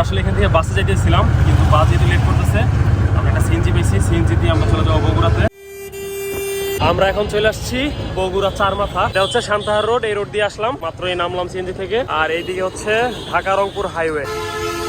আমরা আসলে এখান থেকে বাসে যাইতেছিলাম, কিন্তু বাস যেহেতু লেট করতেছে, আমরা একটা সিএনজি পেয়েছি। সিএনজি দিয়ে আমরা চলে যাব বগুড়াতে। আমরা এখন চলে আসছি বগুড়া চার মাথা এটা হচ্ছে শান্তাহার রোড, এই রোড দিয়ে আসলাম। মাত্র এই নামলাম সিএনজি থেকে। আর এইদিকে হচ্ছে ঢাকা রংপুর হাইওয়ে।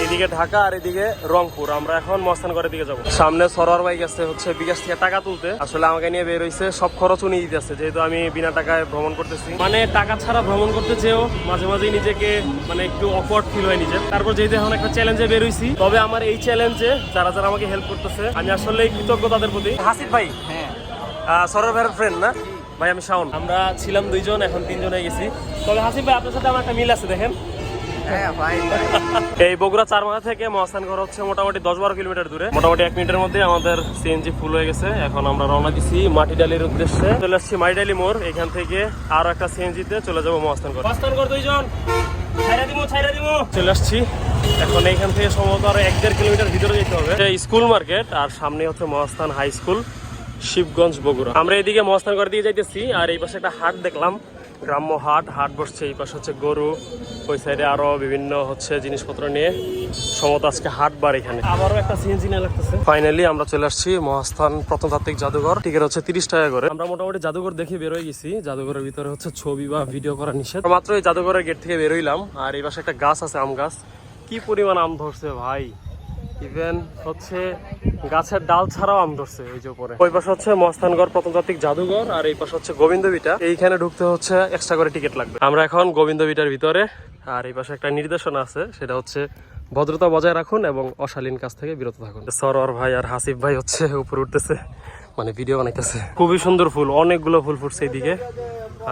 এদিকে ঢাকা আর এদিকে রংপুর। আমরা এখন মস্তানগরের দিকে যাব। সামনে সরোয়ার বাইক আছে হচ্ছে বিকাশ থেকে টাকা তুলতে। আসলে আমাকে নিয়ে বের হইছে সব খরচ উনি দিতেছে যেহেতু আমি বিনা টাকায় ভ্রমণ করতেছি। মানে টাকা ছাড়া ভ্রমণ করতে চেয়েও মাঝে মাঝেই নিজেকে মানে একটু অকওয়ার্ড ফিল হয় নিজের। তারপর যেহেতু এখন একটা চ্যালেঞ্জে বের হইছি তবে আমার এই চ্যালেঞ্জে যারা যারা আমাকে হেল্প করতেছে আমি আসলে কৃতজ্ঞ তাদের প্রতি। হাসিফ ভাই? হ্যাঁ। সরোয়ার ভাইয়ের ফ্রেন্ড না? ভাই আমি শাওন। আমরা ছিলাম দুইজন এখন তিনজন হয়ে গেছি। তবে হাসিফ ভাই আপনার সাথে আমার একটা মিল আছে দেখেন। হ্যাঁ ভাই ভাই। এই বগুড়া চার মাথা থেকে মহাস্থানগড় হচ্ছে মোটামুটি দশ বারো কিলোমিটার দূরে। মোটামুটি এক মিনিটের মধ্যে আমাদের সিএনজি ফুল হয়ে গেছে। এখন আমরা রওনা দিছি মাটিডালির উদ্দেশ্যে। চলে আসছি মাটিডালি মোড়। এখান থেকে আরও একটা সিএনজি তে চলে যাব মহাস্থানগড় মহাস্থানগড় দুইজন। চলে আসছি। এখন এইখান থেকে সম্ভবত আরও এক দেড় কিলোমিটার ভিতরে যেতে হবে। স্কুল মার্কেট আর সামনে হচ্ছে মহাস্থান হাই স্কুল শিবগঞ্জ বগুড়া। আমরা এদিকে মহাস্থানগড় দিয়ে যাইতেছি আর এই পাশে একটা হাট দেখলাম। গ্রাম্য হাট হাট বসছে এই পাশে হচ্ছে গরু ওই সাইডে আরও বিভিন্ন হচ্ছে জিনিসপত্র নিয়ে সম্ভবত আজকে হাট বার এখানে। আবারও একটা সিএনজি নিয়ে লাগতেছে। ফাইনালি আমরা চলে আসছি মহাস্থান প্রত্নতাত্ত্বিক জাদুঘর। টিকিট হচ্ছে তিরিশ টাকা করে। আমরা মোটামুটি জাদুঘর দেখে বেরোয় গেছি। জাদুঘরের ভিতরে হচ্ছে ছবি বা ভিডিও করা নিষেধ। মাত্র এই জাদুঘরের গেট থেকে বেরোইলাম আর এই পাশে একটা গাছ আছে আম গাছ। কি পরিমাণ আম ধরছে ভাই? ইভেন হচ্ছে গাছের ডাল ছাড়াও আম ধরছে ওই যে উপরে। ওই পাশে হচ্ছে মস্তানগড় প্রত্নতাত্ত্বিক জাদুঘর আর এই পাশে হচ্ছে গোবিন্দবিটা। এইখানে ঢুকতে হচ্ছে এক্সট্রা করে টিকিট লাগবে। আমরা এখন গোবিন্দবিটার ভিতরে আর এই পাশে একটা নির্দেশনা আছে, সেটা হচ্ছে ভদ্রতা বজায় রাখুন এবং অশালীন কাজ থেকে বিরত থাকুন। সরোয়ার ভাই আর হাসিফ ভাই হচ্ছে উপরে উঠতেছে মানে ভিডিও বানাইতেছে। খুবই সুন্দর ফুল, অনেকগুলো ফুল ফুটছে এইদিকে।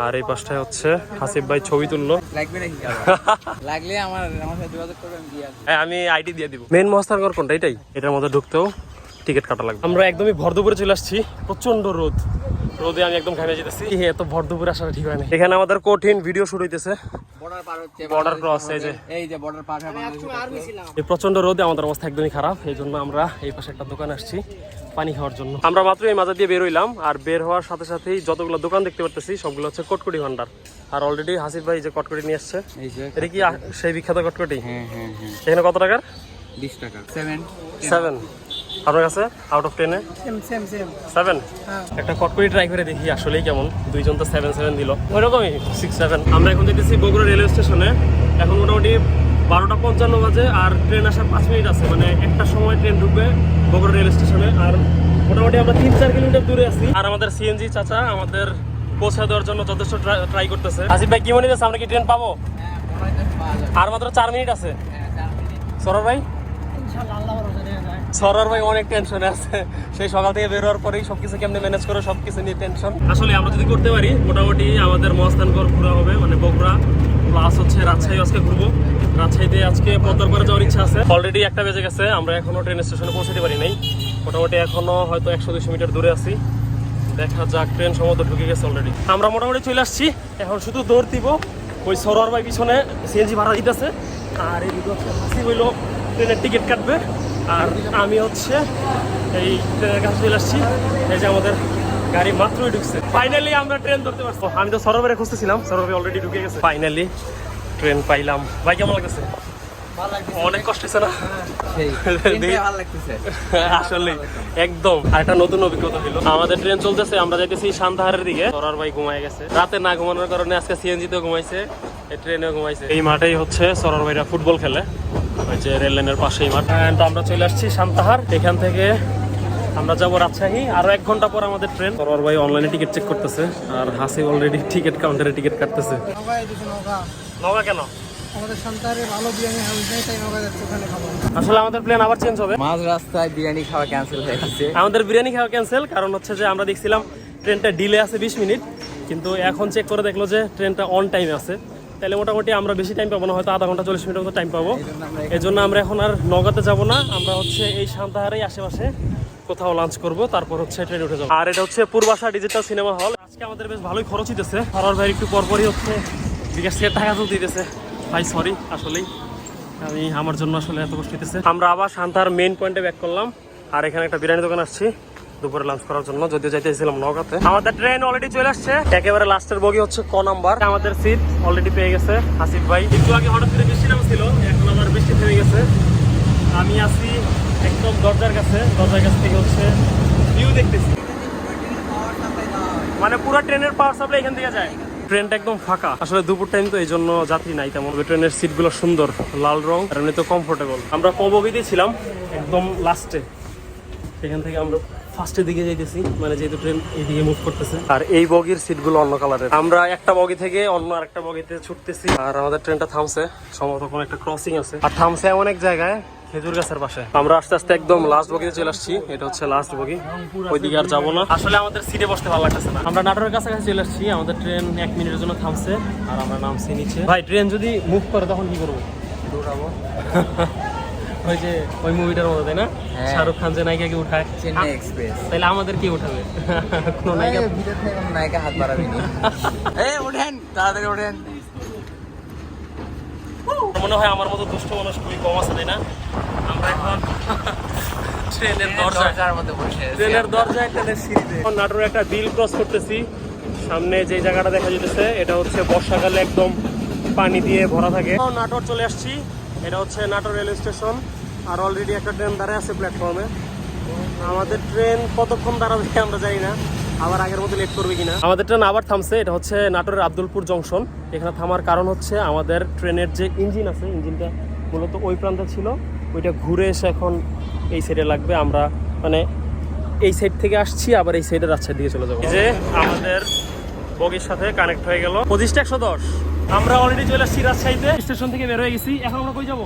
আর এই পাশটায় হচ্ছে হাসিফ ভাই ছবি তুললো। লাগবে নাকি লাগলে আমার আমার সাথে যোগাযোগ করবে আমি হ্যাঁ আমি আইডি দিয়ে দিব। মেন মহাস্থানগর কোনটা? এটাই? এটার মধ্যে ঢুকতেও টিকিট কাটা লাগবে। আমরা একদমই ভর দুপুরে চলে আসছি। প্রচণ্ড রোদ। রোদে আমি একদম ঘামে যেতেছি। হ্যাঁ তো ভর দুপুরে আসাটা ঠিক হয় না এখানে আমাদের কঠিন ভিডিও শুরু হইতেছে। বর্ডার পার হচ্ছে Border cross, এই যে। এই যে বর্ডার পার এই প্রচণ্ড রোদে আমাদের অবস্থা একদমই খারাপ। এই জন্য আমরা এই পাশে একটা দোকান আসছি। পানি খাওয়ার জন্য। আমরা মাত্র এই মাথা দিয়ে বের হইলাম আর বের হওয়ার সাথে সাথেই যতগুলো দোকান দেখতে পারতেছি সবগুলো হচ্ছে কটকটি ভান্ডার। আর অলরেডি হাসিফ ভাই যে কটকটি নিয়ে আসছে এটা কি সেই বিখ্যাত কটকটি? হ্যাঁ হ্যাঁ হ্যাঁ। এখানে কত টাকার? বিশ টাকা। সেভেন সেভেন আপনার কাছে? আউট অফ টেনে সেভেন একটা কটকরি ট্রাই করে দেখি আসলেই কেমন। দুইজন তো সেভেন সেভেন দিল। ওইরকমই সিক্স সেভেন আমরা এখন যেতেছি বগুড়া রেলওয়ে স্টেশনে। এখন মোটামুটি বারোটা পঞ্চান্ন বাজে আর ট্রেন আসার পাঁচ মিনিট আছে। মানে একটা সময় ট্রেন ঢুকবে বগুড়া রেল স্টেশনে। আর মোটামুটি আমরা তিন চার কিলোমিটার দূরে আছি। আর আমাদের সিএনজি চাচা আমাদের পৌঁছে দেওয়ার জন্য যথেষ্ট ট্রাই করতেছে। আসিফ ভাই, কি মনে হচ্ছে আমরা কি ট্রেন পাবো? আর মাত্র চার মিনিট আছে। সরর ভাই? সরার ভাই, অনেক টেনশনে আছে। সেই সকাল থেকে বের হওয়ার পরেই সবকিছু কেমনে ম্যানেজ করে সবকিছু নিয়ে টেনশন আসলে আমরা যদি করতে পারি, মোটামুটি আমাদের মহাস্থানগড় ঘোরা হবে মানে বগুড়া। প্লাস হচ্ছে রাজশাহী আজকে ঘুরবো। রাজশাহীতে আজকে পদ্মার পারে যাওয়ার ইচ্ছা আছে। অলরেডি একটা বেজে গেছে, আমরা এখনও ট্রেন স্টেশনে পৌঁছাতে পারি নাই। মোটামুটি এখনও হয়তো একশো দুশো মিটার দূরে আছি। দেখা যাক ট্রেন সম্ভবত ঢুকে গেছে অলরেডি আমরা মোটামুটি চলে আসছি। এখন শুধু দৌড় দিব। ওই সরোয়ার ভাই পিছনে সিএনজি ভাড়া দিতেছে। আর এই দুটো হইল ট্রেনের টিকিট কাটবে। আর আমি হচ্ছে এই ট্রেনের কাছে চলে আসছি। এই যে আমাদের গাড়ি মাত্রই ঢুকছে। ফাইনালি আমরা ট্রেন ধরতে পারছি। আমি তো সরোবরে খুঁজতেছিলাম সরোবরে অলরেডি ঢুকে গেছে। ফাইনালি ট্রেন পাইলাম। ভাই কেমন লাগতেছে? অনেক কষ্ট হচ্ছে না? আসলে একদম। একটা নতুন অভিজ্ঞতা হলো আমাদের ট্রেন চলতেছে আমরা যাইতেছি সান্তাহারের দিকে। সরার ভাই ঘুমায় গেছে। রাতে না ঘুমানোর কারণে আজকে সিএনজি তে ঘুমাইছে ট্রেনেও ঘুমাইছে। এই মাঠেই হচ্ছে সরার ভাইরা ফুটবল খেলে। ওই যে রেল লাইনের পাশেই মাঠ। তো আমরা চলে আসছি সান্তাহার। এখান থেকে আমরা যাব রাজশাহী। আরও এক ঘণ্টা পর আমাদের ট্রেন। সরার ভাই অনলাইনে টিকিট চেক করতেছে। আর হাসি অলরেডি টিকিট কাউন্টারে টিকিট কাটতেছে। নগা কেন? আসলে আমাদের প্ল্যান আবার চেঞ্জ হবে। মাঝ রাস্তায় বিরিয়ানি খাওয়া ক্যান্সেল হয়ে গেছে। আমাদের বিরিয়ানি খাওয়া ক্যান্সেল কারণ হচ্ছে যে আমরা দেখছিলাম ট্রেনটা ডিলে আছে বিশ মিনিট কিন্তু এখন চেক করে দেখল যে ট্রেনটা অন টাইমে আছে। তাহলে মোটামুটি আমরা বেশি টাইম পাবো না হয়তো আধা ঘণ্টা চল্লিশ মিনিট মতো টাইম পাবো। এই জন্য আমরা এই জন্য আমরা এখন আর নগাতে যাব না আমরা হচ্ছে এই সান্তাহারেই আশেপাশে। কোথাও লাঞ্চ করব, তারপর হচ্ছে ট্রেন উঠে যাব। আর এটা হচ্ছে পূর্বাশা ডিজিটাল সিনেমা হল আজকে আমাদের বেশ ভালোই খরচ হইতেছে। হরার ভাই একটু পরপরই হচ্ছে, বিকাশ টাকা তুলতে দিতেছে ভাই সরি আসলেই। আমি, আমার জন্য আসলে এত কষ্ট হইতেছে। আমরা আবার শান্তার মেইন পয়েন্টে ব্যাক করলাম। আর এখানে একটা বিরিয়ানি দোকান আসছি। দুপুরে লাঞ্চ করার জন্য, যদিও যাইতেছিলাম নগাতে আমাদের ট্রেন অলরেডি চলে আসছে। একেবারে লাস্টের বগি হচ্ছে ক নাম্বার আমাদের সিট অলরেডি পেয়ে গেছে হাসিফ ভাই। একটু আগে হঠাৎ করে বৃষ্টি নামছিল, এখন আবার বৃষ্টি থেমে গেছে। আমি আছি একদম দরজার কাছে, দরজার কাছ থেকে হচ্ছে ভিউ দেখতেছি। মানে পুরো ট্রেনের পাওয়ার সাপ্লাই এখান থেকে যায়। ট্রেনটা একদম ফাঁকা। আসলে দুপুর টাইম তো এই জন্য যাত্রী নাই তেমন। ট্রেনের সিটগুলো সুন্দর, লাল রং, আর এমনি তো কমফোর্টেবল আমরা কবগিতে ছিলাম, একদম লাস্টে এখান থেকে আমরা ফার্স্টের দিকে যাইতেছি মানে যেহেতু ট্রেন এইদিকে মুভ করতেছে। আর এই বগির সিটগুলো অন্য কালারের আমরা একটা বগি থেকে অন্য আরেকটা বগিতে ছুটতেছি। আর আমাদের ট্রেনটা থামছে, সম্ভবত কোনো একটা ক্রসিং আছে। আর থামছে এমন এক জায়গায় খেজুর গাছের পাশে। আমরা আস্তে আস্তে একদম লাস্ট বগিতে চলে আসছি। এটা হচ্ছে লাস্ট বগি। ওইদিকে আর যাব না। আসলে আমাদের সিটে বসতে ভালো লাগতেছে না। আমরা নাটোরের কাছাকাছি চলে আসছি। আমাদের ট্রেন এক মিনিটের জন্য থামছে আর আমরা নামছি নিচে। ভাই ট্রেন যদি মুভ করে তখন কি করব? দৌড়াবো। ওই যে ওই মুভিটার মতো তাই না? হ্যাঁ। শাহরুখ খান যে নায়িকাকে উঠায়। চেন্নাই এক্সপ্রেস তাহলে আমাদের কি উঠাবে? কোনো নায়িকা ভিতর থেকে কোনো নায়িকা হাত বাড়াবি নি এই ওঠেন তাড়াতাড়ি ওঠেন। মনে হয় আমার মতো দুষ্ট মানুষ খুবই কম আছে তাই না? আমরা এখন ট্রেনের দরজা দরজার মধ্যে বসে ট্রেনের। দরজা একটা সিঁড়িতে এখন নাটোরে একটা বিল ক্রস করতেছি। সামনে যে জায়গাটা দেখা যেতেছে এটা হচ্ছে বর্ষাকালে একদম পানি দিয়ে ভরা থাকে। এখন নাটোর চলে আসছি। এটা হচ্ছে নাটোর রেল স্টেশন। আর অলরেডি একটা ট্রেন দাঁড়ায় আছে প্ল্যাটফর্মে আমাদের ট্রেন কতক্ষণ দাঁড়াবে আমরা জানি না। আবার আগের মতো লেট করবে কিনা। আমাদের ট্রেন আবার থামছে। এটা হচ্ছে নাটোরের আব্দুলপুর জংশন এখানে থামার কারণ হচ্ছে আমাদের ট্রেনের যে ইঞ্জিন আছে, ইঞ্জিনটা মূলত ওই প্রান্তে ছিল। ওইটা ঘুরে এসে এখন এই সাইডে লাগবে। আমরা মানে এই সাইড থেকে আসছি, আবার এই সাইডে রাস্তার দিকে চলে যাব। যে আমাদের বগির সাথে কানেক্ট হয়ে গেল। পঁচিশটা একশো দশ। আমরা অলরেডি চলে আসছি রাজশাহীতে। স্টেশন থেকে বের হয়ে গেছি। এখন আমরা কই যাব?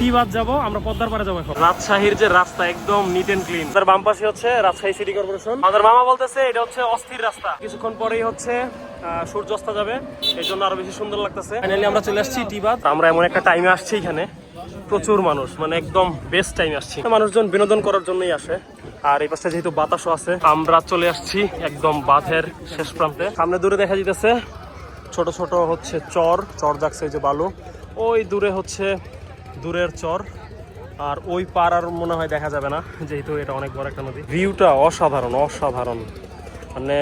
কি বাদ যাব? আমরা পদ্মার পারে যাব এখন। রাজশাহীর যে রাস্তা একদম নিট এন্ড ক্লিন তার বাম পাশে হচ্ছে রাজশাহী সিটি কর্পোরেশন আমাদের মামা বলতেছে, এটা হচ্ছে অস্থির রাস্তা। কিছুক্ষণ পরেই হচ্ছে সূর্যাস্ত যাবে। এই জন্য আরও বেশি সুন্দর লাগতেছে। ফাইনালি আমরা চলে আসছি টিবাদ। আমরা এমন একটা টাইমে আসছি এখানে। প্রচুর মানুষ মানে একদম বেস্ট টাইম আসছি। মানুষজন বিনোদন করার জন্যই আসে। আর এই পাশে যেহেতু বাতাসও আছে, আমরা চলে আসছি একদম বাঁধের শেষ প্রান্তে। সামনে দূরে দেখা যেতেছে ছোট ছোট হচ্ছে চর। চর এই যে বালু। ওই দূরে হচ্ছে দূরের চর আর ওই পার আর মনে হয় দেখা যাবে না যেহেতু এটা অনেক বড় একটা নদী। ভিউটা অসাধারণ অসাধারণ। মানে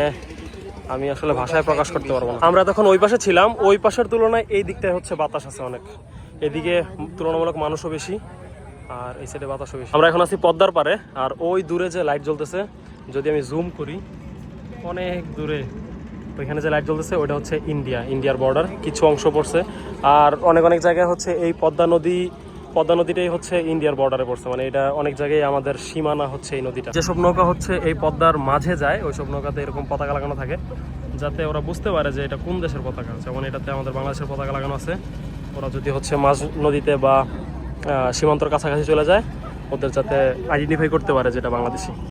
আমি আসলে ভাষায় প্রকাশ করতে পারব না। আমরা তখন ওই পাশে ছিলাম ওই পাশের তুলনায় এই দিকটায় হচ্ছে বাতাস আছে অনেক। এদিকে তুলনামূলক মানুষও বেশি আর এই সাইডে বাতাসও বেশি। আমরা এখন আছি পদ্মার পারে আর ওই দূরে যে লাইট জ্বলতেছে যদি আমি জুম করি অনেক দূরে ওইখানে যে লাইট জ্বলতেছে ওটা হচ্ছে ইন্ডিয়া ইন্ডিয়ার বর্ডার কিছু অংশ পড়ছে। আর অনেক অনেক জায়গায় হচ্ছে এই পদ্মা নদী পদ্মা নদীটাই হচ্ছে ইন্ডিয়ার বর্ডারে পড়ছে মানে এটা অনেক জায়গায় আমাদের সীমানা হচ্ছে এই নদীটা। যেসব নৌকা হচ্ছে এই পদ্মার মাঝে যায়, ওইসব নৌকাতে এরকম পতাকা লাগানো থাকে, যাতে ওরা বুঝতে পারে যে এটা কোন দেশের পতাকা। যেমন এটাতে আমাদের বাংলাদেশের পতাকা লাগানো আছে, ওরা যদি হচ্ছে মাঝ নদীতে বা সীমান্তর কাছাকাছি চলে যায়, ওদের যাতে আইডেন্টিফাই করতে পারে যেটা বাংলাদেশি।